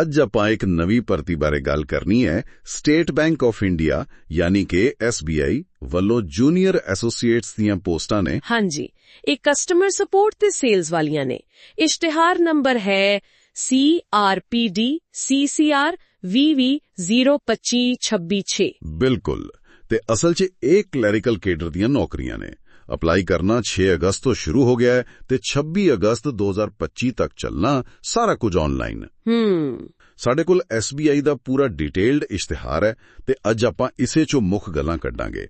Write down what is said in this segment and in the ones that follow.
ਅੱਜ ਆਪਾਂ ਇੱਕ ਨਵੀਂ ਭਰਤੀ ਬਾਰੇ ਗੱਲ ਕਰਨੀ ਹੈ। ਸਟੇਟ ਬੈਂਕ ਆਫ ਇੰਡੀਆ ਯਾਨੀ ਕਿ SBI ਵੱਲੋਂ ਜੂਨੀਅਰ ਐਸੋਸੀਏਟਸ ਦੀਆਂ ਪੋਸਟਾਂ ਨੇ। ਹਾਂਜੀ ਇਹ ਕਸਟਮਰ ਸਪੋਰਟ ਤੇ ਸੇਲਸ ਵਾਲੀਆਂ ਨੇ। ਇਸ਼ਤਿਹਾਰ ਨੰਬਰ ਹੈ CRPD CCR VV 025256 ਬਿਲਕੁਲ। ਤੇ ਅਸਲ 'ਚ ਇਹ ਕਲੈਰੀਕਲ ਕੇਡਰ ਦੀਆਂ ਨੌਕਰੀਆਂ ਨੇ। ਅਪਲਾਈ ਕਰਨਾ 6 ਅਗਸਤ ਤੋਂ ਸ਼ੁਰੂ ਹੋ ਗਿਆ ਹੈ ਤੇ 26 ਅਗਸਤ 2025 ਤੱਕ ਚੱਲਣਾ ਸਾਰਾ ਕੁਝ ਆਨਲਾਈਨ ਹੂੰ। ਸਾਡੇ ਕੋਲ SBI ਦਾ ਪੂਰਾ ਡਿਟੇਲਡ ਇਸ਼ਤਿਹਾਰ ਹੈ ਤੇ ਅੱਜ ਆਪਾਂ ਇਸੇ ਚੋਂ ਮੁੱਖ ਗੱਲਾਂ ਕੱਢਾਂਗੇ।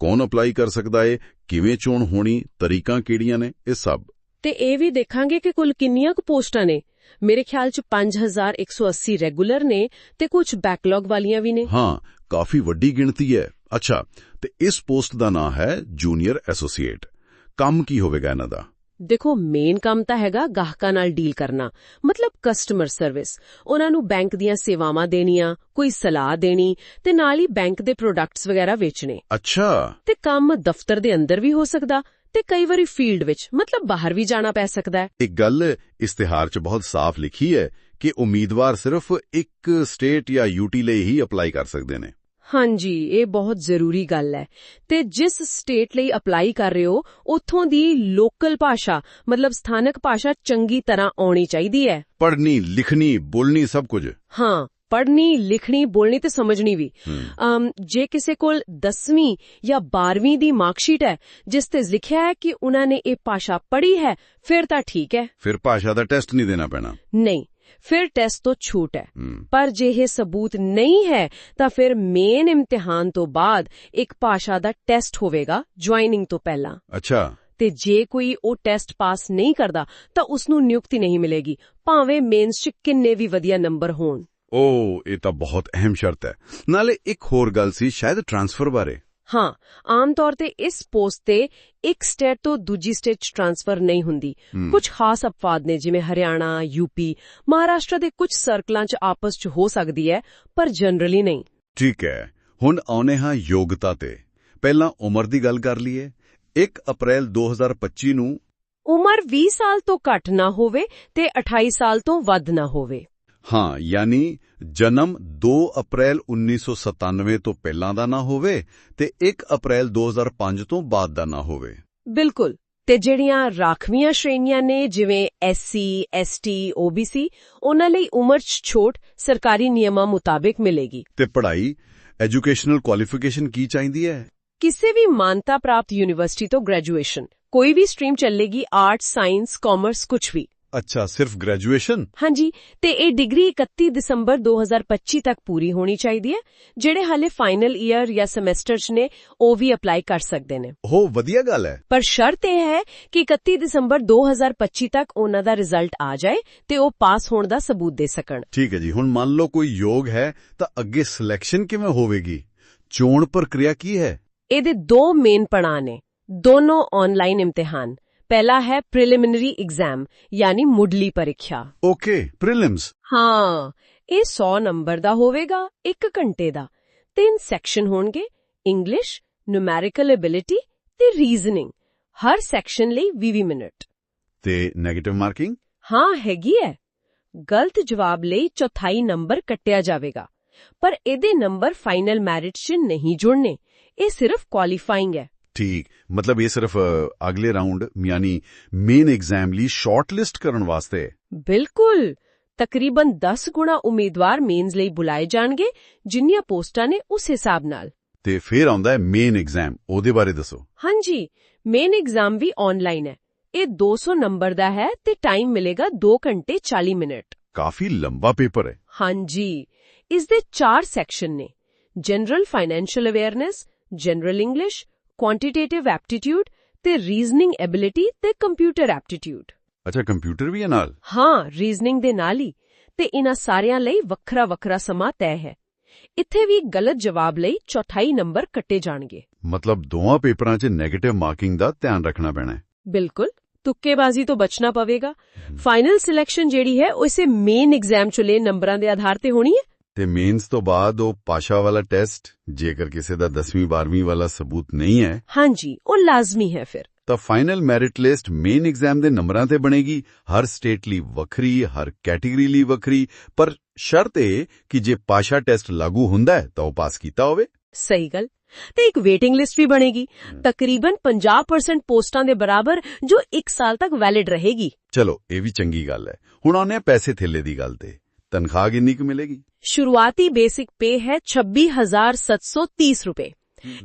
ਕੌਣ ਅਪਲਾਈ ਕਰ ਸਕਦਾ ਹੈ ਕਿਵੇਂ ਚੋਣ ਹੋਣੀ ਤਰੀਕਾਂ ਕਿਹੜੀਆਂ ਨੇ ਇਹ ਸਭ। ਤੇ ਇਹ ਵੀ ਦੇਖਾਂਗੇ ਕਿ ਕੁੱਲ ਕਿੰਨੀਆਂ ਕੁ ਪੋਸਟਾਂ ਨੇ। ਮੇਰੇ ਖਿਆਲ ਚ 5180 ਰੈਗੂਲਰ ਨੇ ਤੇ ਕੁਝ ਬੈਕਲੌਗ ਵਾਲੀਆਂ ਵੀ ਨੇ। ਹਾਂ ਕਾਫੀ ਵੱਡੀ ਗਿਣਤੀ ਹੈ। ਅੱਛਾ ਤੇ ਇਸ ਪੋਸਟ ਦਾ ਨਾਮ ਹੈ ਜੂਨੀਅਰ ਐਸੋਸੀਏਟ। ਕੰਮ ਕੀ ਹੋਵੇਗਾ ਇਹਨਾਂ ਦਾ? ਦੇਖੋ ਮੇਨ ਕੰਮ ਤਾਂ ਹੈਗਾ ਗਾਹਕਾਂ ਨਾਲ ਡੀਲ ਕਰਨਾ। ਮਤਲਬ ਕਸਟਮਰ ਸਰਵਿਸ ਉਹਨਾਂ ਨੂੰ ਬੈਂਕ ਦੀਆਂ ਸੇਵਾਵਾਂ ਦੇਣੀਆਂ ਕੋਈ ਸਲਾਹ ਦੇਣੀ ਤੇ ਨਾਲ ਹੀ ਬੈਂਕ ਦੇ ਪ੍ਰੋਡਕਟਸ ਵਗੈਰਾ ਵੇਚਣੇ। ਅੱਛਾ। ਤੇ ਕੰਮ ਦਫ਼ਤਰ ਦੇ ਅੰਦਰ ਵੀ ਹੋ ਸਕਦਾ ਤੇ ਕਈ ਵਾਰੀ ਫੀਲਡ ਵਿੱਚ ਮਤਲਬ ਬਾਹਰ ਵੀ ਜਾਣਾ ਪੈ ਸਕਦਾ ਹੈ। ਇੱਕ ਗੱਲ ਇਸ਼ਤਿਹਾਰ 'ਚ ਬਹੁਤ ਸਾਫ਼ ਲਿਖੀ ਹੈ ਕਿ ਉਮੀਦਵਾਰ ਸਿਰਫ ਇੱਕ ਸਟੇਟ ਜਾਂ ਯੂਟੀ ਲਈ ਹੀ ਅਪਲਾਈ ਕਰ ਸਕਦੇ ਨੇ। ਹਾਂਜੀ ਇਹ ਬਹੁਤ ਜ਼ਰੂਰੀ ਗੱਲ ਹੈ। ਤੇ ਜਿਸ ਸਟੇਟ ਲਈ ਅਪਲਾਈ ਕਰ ਰਹੇ ਹੋ ਉੱਥੋਂ ਦੀ ਲੋਕਲ ਭਾਸ਼ਾ ਮਤਲਬ ਸਥਾਨਕ ਭਾਸ਼ਾ ਚੰਗੀ ਤਰ੍ਹਾਂ ਆਉਣੀ ਚਾਹੀਦੀ ਹੈ। ਪੜ੍ਹਨੀ ਲਿਖਣੀ ਬੋਲਣੀ ਸਭ ਕੁਝ? ਹਾਂ ਪੜ੍ਹਨੀ ਲਿਖਣੀ ਬੋਲਣੀ ਤੇ ਸਮਝਣੀ ਵੀ। ਜੇ ਕਿਸੇ ਕੋਲ 10ਵੀਂ ਜਾਂ 12ਵੀਂ ਦੀ ਮਾਰਕਸ਼ੀਟ ਹੈ ਜਿਸ ਤੇ ਲਿਖਿਆ ਹੈ ਕਿ ਉਹਨਾਂ ਨੇ ਇਹ ਭਾਸ਼ਾ ਪੜ੍ਹੀ ਹੈ ਫਿਰ ਤਾਂ ਠੀਕ ਹੈ। ਫਿਰ ਭਾਸ਼ਾ ਦਾ ਟੈਸਟ ਨਹੀਂ ਦੇਣਾ ਪੈਣਾ। ਨਹੀਂ ਫਿਰ ਟੈਸਟ ਤੋਂ ਛੂਟ ਹੈ। ਪਰ ਜੇ ਇਹ ਸਬੂਤ ਨਹੀਂ ਹੈ ਤਾਂ ਫਿਰ ਮੇਨ ਇਮਤਿਹਾਨ ਤੋਂ ਬਾਅਦ ਇੱਕ ਭਾਸ਼ਾ ਦਾ ਟੈਸਟ ਹੋਵੇਗਾ ਜੁਆਇਨਿੰਗ ਤੋਂ ਪਹਿਲਾਂ। ਅੱਛਾ। ਤੇ ਜੇ ਕੋਈ ਉਹ ਟੈਸਟ ਪਾਸ ਨਹੀਂ ਕਰਦਾ ਤਾਂ ਉਸ ਨੂੰ ਨਿਯੁਕਤੀ ਨਹੀਂ ਮਿਲੇਗੀ। ਭਾਵੇਂ ਮੇਨਸ 'ਚ ਕਿੰਨੇ ਵੀ ਵਧੀਆ ਨੰਬਰ ਹੋਣ। ਓ ਇਹ ਤਾਂ ਬਹੁਤ ਅਹਿਮ ਸ਼ਰਤ ਹੈ। ਨਾਲੇ ਇੱਕ ਹੋਰ ਗੱਲ ਸੀ ਸ਼ਾਇਦ ਟ੍ਰਾਂਸਫਰ ਬਾਰੇ। ਹਾਂ ਆਮ ਤੌਰ ਤੇ ਇਸ ਪੋਸਟ ਤੇ ਇੱਕ ਸਟੇਟ ਤੋਂ ਦੂਜੀ ਸਟੇਟ ਟ੍ਰਾਂਸਫਰ ਨਹੀਂ ਹੁੰਦੀ। ਕੁਝ ਖਾਸ ਅਪਵਾਦ ਨੇ ਜਿਵੇਂ ਹਰਿਆਣਾ ਯੂਪੀ ਮਹਾਰਾਸ਼ਟਰ ਦੇ ਕੁਝ ਸਰਕਲਾਂ 'ਚ ਆਪਸ 'ਚ ਹੋ ਸਕਦੀ ਹੈ ਪਰ ਜਨਰਲੀ ਨਹੀਂ। ਠੀਕ ਹੈ। ਹੁਣ ਆਉਨੇ ਹਾਂ ਯੋਗਤਾ ਤੇ। ਪਹਿਲਾਂ ਉਮਰ ਦੀ ਗੱਲ ਕਰ ਲਈਏ। 1 ਅਪ੍ਰੈਲ 2025 ਨੂੰ ਉਮਰ 20 ਸਾਲ ਤੋਂ ਘੱਟ ਨਾ ਹੋਵੇ ਤੇ 28 ਸਾਲ ਤੋਂ ਵੱਧ ਨਾ ਹੋਵੇ। ਹਾਂ ਯਾਨੀ ਜਨਮ 2 ਅਪ੍ਰੈਲ 1997 ਤੋਂ ਪਹਿਲਾਂ ਦਾ ਨਾ ਹੋਵੇ ਤੇ 1 ਅਪ੍ਰੈਲ 2005 ਤੋਂ ਬਾਅਦ ਦਾ ਨਾ ਹੋਵੇ। ਬਿਲਕੁਲ। ਤੇ ਜਿਹੜੀਆਂ ਰਾਖਵੀਆਂ ਸ਼੍ਰੇਣੀਆਂ ਨੇ ਜਿਵੇਂ ਐਸਸੀ ਐਸਟੀ ਓਬੀਸੀ ਉਹਨਾਂ ਲਈ ਉਮਰ 'ਚ ਛੋਟ ਸਰਕਾਰੀ ਨਿਯਮਾਂ ਮੁਤਾਬਿਕ ਮਿਲੇਗੀ। ਤੇ ਪੜ੍ਹਾਈ ਐਜੂਕੇਸ਼ਨਲ ਕੁਆਲੀਫਿਕੇਸ਼ਨ ਕੀ ਚਾਹੀਦੀ ਹੈ? ਕਿਸੇ ਵੀ ਮਾਨਤਾ ਪ੍ਰਾਪਤ ਯੂਨੀਵਰਸਿਟੀ ਤੋਂ ਗ੍ਰੈਜੂਏਸ਼ਨ ਕੋਈ ਵੀ ਸਟਰੀਮ ਚੱਲੇਗੀ ਆਰਟਸ ਸਾਇੰਸ ਕਾਮਰਸ ਕੁਝ ਵੀ। ਅੱਛਾ ਸਿਰਫ ਗ੍ਰੈਜੂਏਸ਼ਨ ਹਾਂਜੀ ਤੇ ਇਹ ਡਿਗਰੀ 31 ਦਸੰਬਰ 2025 ਤੱਕ ਪੂਰੀ ਹੋਣੀ ਚਾਹੀਦੀ ਹੈ ਜਿਹੜੇ ਹਾਲੇ ਫਾਈਨਲ ਈਅਰ ਜਾਂ ਸਮੈਸਟਰ 'ਚ ਨੇ ਉਹ ਵੀ ਅਪਲਾਈ ਕਰ ਸਕਦੇ ਨੇ। ਉਹ ਵਧੀਆ ਗੱਲ ਹੈ। ਪਰ ਸ਼ਰਤ ਇਹ ਹੈ ਕਿ 31 ਦਸੰਬਰ 2025 ਤੱਕ ਉਹਨਾਂ ਦਾ ਰਿਜ਼ਲਟ ਆ ਜਾਏ ਤੇ ਉਹ ਪਾਸ ਹੋਣ ਦਾ ਸਬੂਤ ਦੇ ਸਕਣ। ਠੀਕ ਹੈ ਜੀ ਹੁਣ ਮੰਨ ਲਓ ਕੋਈ ਯੋਗ ਹੈ ਤਾਂ ਅੱਗੇ ਸਿਲੈਕਸ਼ਨ ਕਿਵੇਂ ਹੋਵੇਗੀ? ਚੋਣ ਪ੍ਰਕਿਰਿਆ ਕੀ ਹੈ? ਇਹਦੇ ਦੋ ਮੇਨ ਪੜਾਅ ਨੇ ਦੋਨੋਂ ਆਨਲਾਈਨ ਇਮਤਿਹਾਨ। ਪਹਿਲਾ ਹੈ ਪ੍ਰੀਲਿਮਿਨਰੀ ਐਗਜ਼ਾਮ ਯਾਨੀ ਮੁੱਢਲੀ ਪ੍ਰੀਖਿਆ। ਓਕੇ ਪ੍ਰੀਲਿਮਸ ਹਾਂ ਇਹ 100 ਨੰਬਰ ਦਾ ਹੋਵੇਗਾ 1 ਘੰਟੇ ਦਾ। ਤਿੰਨ ਸੈਕਸ਼ਨ ਹੋਣਗੇ ਇੰਗਲਿਸ਼ ਨੂਮੈਰਿਕਲ ਐਬਿਲਿਟੀ ਤੇ ਰੀਜ਼ਨਿੰਗ ਹਰ ਸੈਕਸ਼ਨ ਲਈ 20 ਮਿੰਟ। ਤੇ 네ਗੇਟਿਵ ਮਾਰਕਿੰਗ ਹਾਂ ਹੈਗੀ ਹੈ ਗਲਤ ਜਵਾਬ ਲਈ ਚੌਥਾਈ ਨੰਬਰ ਕੱਟਿਆ ਜਾਵੇਗਾ। ਪਰ ਇਹਦੇ ਨੰਬਰ ਫਾਈਨਲ ਮੈਰਿਟ 'ਚ ਨਹੀਂ ਜੁੜਨੇ। ਇਹ ਸਿਰਫ ਕੁਆਲੀਫਾਈਂਗ ਹੈ ਠੀਕ ਮਤਲਬ ਇਹ ਸਿਰਫ ਅਗਲੇ ਰਾਉਂਡ ਯਾਨੀ ਮੇਨ ਐਗਜ਼ਾਮ ਲਈ ਸ਼ਾਰਟ ਲਿਸਟ ਕਰਨ ਵਾਸਤੇ। ਬਿਲਕੁਲ! ਤਕਰੀਬਨ 10 ਗੁਣਾ ਉਮੀਦਵਾਰ ਮੇਨਸ ਲਈ ਬੁਲਾਏ ਜਾਣਗੇ ਜਿੰਨੀਆਂ ਪੋਸਟਾਂ ਨੇ ਉਸ ਹਿਸਾਬ ਨਾਲ। ਤੇ ਫਿਰ ਆਉਂਦਾ ਹੈ ਮੇਨ ਐਗਜ਼ਾਮ ਉਹਦੇ ਬਾਰੇ ਦੱਸੋ। ਹਾਂਜੀ ਮੇਨ ਐਗਜ਼ਾਮ ਵੀ ਆਨਲਾਈਨ ਹੈ। ਇਹ 200 ਨੰਬਰ ਦਾ ਹੈ ਤੇ ਟਾਈਮ ਮਿਲੇਗਾ 2 ਘੰਟੇ 40 ਮਿੰਟ। ਕਾਫੀ ਲੰਬਾ ਪੇਪਰ ਹੈ। ਹਾਂਜੀ ਇਸ ਦੇ 4 ਸੈਕਸ਼ਨ ਨੇ। General financial awareness general English quantitative aptitude ਤੇ ਰੀਜ਼ਨਿੰਗ ਐਬਿਲਿਟੀ ਤੇ ਕੰਪਿਊਟਰ ਐਪਟੀਟਿਊਡ ਅੱਛਾ ਕੰਪਿਊਟਰ ਵੀ ਹੈ ਨਾਲ? ਹਾਂ ਰੀਜ਼ਨਿੰਗ ਦੇ ਨਾਲ ਹੀ। ਤੇ ਇਹਨਾਂ ਸਾਰਿਆਂ ਲਈ ਵੱਖਰਾ ਵੱਖਰਾ ਸਮਾਂ ਤੈਅ ਹੈ। ਇੱਥੇ ਵੀ ਗਲਤ ਜਵਾਬ ਲਈ ਚੌਥਾਈ ਨੰਬਰ ਕੱਟੇ ਜਾਣਗੇ। ਮਤਲਬ ਦੋਵਾਂ ਪੇਪਰਾਂ 'ਚ 네ਗੇਟਿਵ ਮਾਰਕਿੰਗ ਦਾ ਧਿਆਨ ਰੱਖਣਾ ਪੈਣਾ ਹੈ। ਬਿਲਕੁਲ। ਤੁੱਕੇਬਾਜ਼ੀ ਤੋਂ ਬਚਣਾ ਪਵੇਗਾ। ਫਾਈਨਲ ਸਿਲੈਕਸ਼ਨ ਜਿਹੜੀ ਹੈ ਉਹ ਇਸੇ ਮੇਨ ਐਗਜ਼ਾਮ ਚ ਲਏ ਨੰਬਰਾਂ ਦੇ ਆਧਾਰ ਤੇ ਹੋਣੀ ਹੈ। ਤੇ ਮੇਨਸ ਤੋਂ ਬਾਅਦ ਉਹ ਭਾਸ਼ਾ ਵਾਲਾ ਟੈਸਟ ਜੇਕਰ ਕਿਸੇ ਦਾ 10ਵੀਂ 12ਵੀਂ ਵਾਲਾ ਸਬੂਤ ਨਹੀਂ ਹੈ ਹਾਂਜੀ ਉਹ ਲਾਜ਼ਮੀ ਹੈ ਫਿਰ। ਤਾਂ final merit list main exam ਦੇ ਨੰਬਰਾਂ ਤੇ ਬਣੇਗੀ। ਹਰ ਸਟੇਟ ਲਈ ਵੱਖਰੀ ਹਰ ਕੈਟਾਗਰੀ ਲਈ ਵੱਖਰੀ ਪਰ ਸ਼ਰਤ ਇਹ ਕਿ ਜੇ ਪਾਸ਼ਾ ਟੈਸਟ ਲਾਗੂ ਹੁੰਦਾ ਹੈ ਤਾਂ ਉਹ ਪਾਸ ਕੀਤਾ ਹੋਵੇ। ਸਹੀ ਗੱਲ। ਤੇ ਇੱਕ ਵੇਟਿੰਗ ਲਿਸਟ ਵੀ ਬਣੇਗੀ। ਤਕਰੀਬਨ 50% ਪੋਸਟਾਂ ਦੇ ਬਰਾਬਰ ਜੋ 1 ਸਾਲ ਤੱਕ ਵੈਲਿਡ ਰਹੇਗੀ। ਚਲੋ ਇਹ ਵੀ ਚੰਗੀ ਗੱਲ ਹੈ। ਹੁਣ ਆਉਂਦੇ ਹਾਂ ਪੈਸੇ ਥੇਲੇ ਦੀ ਗੱਲ ਤੇ। ਤਨਖਾਹ ਕਿੰਨੀ ਕੁ ਮਿਲੇਗੀ? ਸ਼ੁਰੂਆਤੀ ਬੇਸਿਕ ਪੇ ਹੈ 26730 ਰੁਪਏ।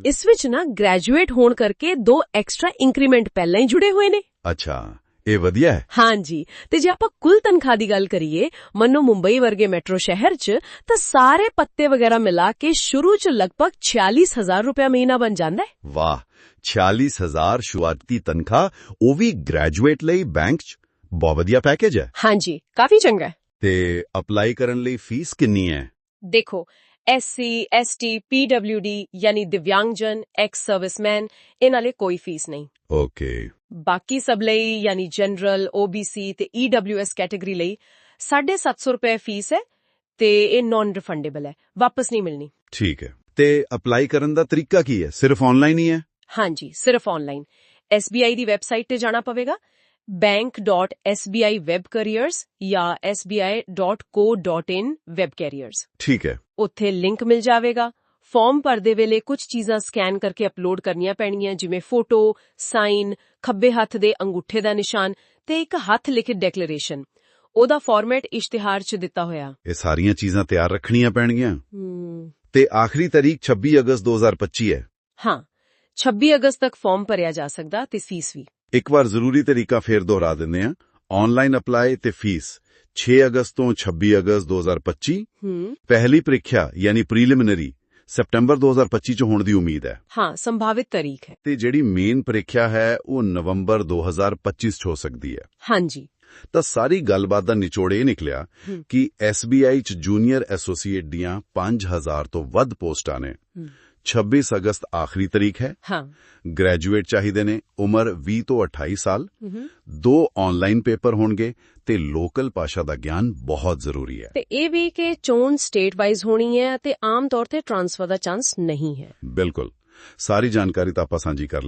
ਇਸ ਵਿੱਚ ਨਾ ਗ੍ਰੈਜੂਏਟ ਹੋਣ ਕਰਕੇ ਦੋ ਐਕਸਟਰਾ ਇੰਕਰੀਮੈਂਟ ਪਹਿਲਾਂ ਹੀ ਜੁੜੇ ਹੋਏ ਨੇ। ਅੱਛਾ ਇਹ ਵਧੀਆ ਹੈ। ਹਾਂਜੀ ਤੇ ਜੇ ਆਪਾਂ ਕੁੱਲ ਤਨਖਾਹ ਦੀ ਗੱਲ ਕਰੀਏ ਮੰਨੋ ਮੁੰਬਈ ਵਰਗੇ ਮੈਟਰੋ ਸ਼ਹਿਰ 'ਚ ਤਾਂ ਸਾਰੇ ਪੱਤੇ ਵਗੈਰਾ ਮਿਲਾ ਕੇ ਸ਼ੁਰੂ 'ਚ ਲਗਭਗ 46000 ਰੁਪਏ ਮਹੀਨਾ ਬਣ ਜਾਂਦਾ ਹੈ। ਵਾਹ 46000 ਸ਼ੁਰੂਆਤੀ ਤਨਖਾਹ ਉਹ ਵੀ ਗ੍ਰੈਜੂਏਟ ਲਈ ਬੈਂਕ 'ਚ? ਬਹੁਤ ਵਧੀਆ ਪੈਕੇਜ ਹੈ। ਹਾਂਜੀ ਕਾਫੀ ਚੰਗਾ ਹੈ। ਤੇ ਅਪਲਾਈ ਕਰਨ ਲਈ ਫੀਸ ਕਿੰਨੀ ਹੈ? ਦੇਖੋ ਐਸਸੀ ਐਸਟੀ ਪੀਡਬਲਯੂਡੀ ਯਾਨੀ ਦਿਵਿਆਂਗਜਨ ਐਕਸ ਸਰਵਿਸਮੈਨ ਇਹਨਾਂ ਲਈ ਕੋਈ ਫੀਸ ਨਹੀਂ। ਓਕੇ ਬਾਕੀ ਸਭ ਲਈ ਯਾਨੀ ਜਨਰਲ OBC ਤੇ EWS ਕੈਟਾਗਰੀ ਲਈ 750 ਰੁਪਏ ਫੀਸ ਹੈ ਤੇ ਇਹ ਨਾਨ ਰਿਫੰਡੇਬਲ ਹੈ ਵਾਪਸ ਨਹੀਂ ਮਿਲਣੀ। ਠੀਕ ਹੈ। ਤੇ ਅਪਲਾਈ ਕਰਨ ਦਾ ਤਰੀਕਾ ਕੀ ਹੈ? ਸਿਰਫ ਆਨਲਾਈਨ ਹੀ ਹੈ? ਹਾਂਜੀ ਸਿਰਫ ਆਨਲਾਈਨ SBI ਦੀ ਵੈਬਸਾਈਟ ਤੇ ਜਾਣਾ ਪਵੇਗਾ bank.sbiwebcareers ਜਾਂ sbi.co.in webcareers ਠੀਕ ਹੈ ਉੱਥੇ ਲਿੰਕ ਮਿਲ ਜਾਵੇਗਾ ਫਾਰਮ ਭਰਦੇ ਵੇਲੇ ਕੁਝ ਚੀਜ਼ਾਂ ਸਕੈਨ ਕਰਕੇ ਅਪਲੋਡ ਕਰਨੀਆਂ ਪੈਣਗੀਆਂ ਜਿਵੇਂ ਫੋਟੋ ਸਾਈਨ ਖੱਬੇ ਹੱਥ ਦੇ ਅੰਗੂਠੇ ਦਾ ਨਿਸ਼ਾਨ ਤੇ ਇੱਕ ਹੱਥ ਲਿਖਿਤ ਡੈਕਲੇਰੇਸ਼ਨ ਉਹਦਾ ਫਾਰਮੈਟ ਇਸ਼ਤਿਹਾਰ 'ਚ ਦਿੱਤਾ ਹੋਇਆ ਇਹ ਸਾਰੀਆਂ ਚੀਜ਼ਾਂ ਤਿਆਰ ਰੱਖਣੀਆਂ ਪੈਣਗੀਆਂ ਤੇ ਆਖਰੀ ਤਾਰੀਖ 26 ਅਗਸਤ 2025 ਹੈ ਹਾਂ 26 ਅਗਸਤ ਤੱਕ ਫਾਰਮ ਭਰਿਆ ਜਾ ਸਕਦਾ ਤੇ ਫੀਸ ਵੀ ਇੱਕ ਵਾਰ ਜ਼ਰੂਰੀ ਤਰੀਕਾ ਫੇਰ ਦੁਹਰਾ ਦਿੰਦੇ ਹਾਂ। ਆਨਲਾਈਨ ਅਪਲਾਈ ਤੇ ਫੀਸ 6 ਅਗਸਤ ਤੋਂ 26 ਅਗਸਤ 2025 ਹਮ ਪਹਿਲੀ ਪ੍ਰੀਖਿਆ ਯਾਨੀ ਪ੍ਰੀਲਿਮਿਨਰੀ ਸਪਟੈਂਬਰ 2025 ਚ ਹੋਣ ਦੀ ਉਮੀਦ ਹੈ। ਹਾਂ ਸੰਭਾਵਿਤ ਤਾਰੀਖ ਹੈ। ਤੇ ਜਿਹੜੀ ਮੇਨ ਪ੍ਰੀਖਿਆ ਹੈ ਉਹ ਨਵੰਬਰ 2025 ਚ ਹੋ ਸਕਦੀ ਹੈ। ਹਾਂਜੀ। ਤਾਂ ਸਾਰੀ ਗੱਲਬਾਤ ਦਾ ਨਿਚੋੜ ਇਹ ਨਿਕਲਿਆ। ਕਿ SBI ਚ ਜੂਨੀਅਰ ਐਸੋਸੀਏਟ ਦੀਆਂ 5000 ਤੋਂ ਵੱਧ ਪੋਸਟਾਂ ਨੇ। 26 ਅਗਸਤ ਆਖਰੀ ਤਾਰੀਖ ਹੈ। ਹਾਂ। ਗ੍ਰੈਜੂਏਟ ਚਾਹੀਦੇ ਨੇ ਉਮਰ 20 ਤੋਂ 28 ਸਾਲ। ਦੋ ਆਨਲਾਈਨ ਪੇਪਰ ਹੋਣਗੇ ਤੇ ਲੋਕਲ ਭਾਸ਼ਾ ਦਾ ਗਿਆਨ ਬਹੁਤ ਜ਼ਰੂਰੀ ਹੈ। ਤੇ ਇਹ ਵੀ ਕਿ ਚੋਣ ਸਟੇਟ ਵਾਈਜ਼ ਹੋਣੀ ਹੈ ਤੇ ਆਮ ਤੌਰ ਤੇ ਟ੍ਰਾਂਸਫਰ ਦਾ ਚਾਂਸ ਨਹੀਂ ਹੈ। ਬਿਲਕੁਲ। ਸਾਰੀ ਜਾਣਕਾਰੀ ਤਾਂ ਆਪਾਂ ਸਾਂਝੀ ਕਰ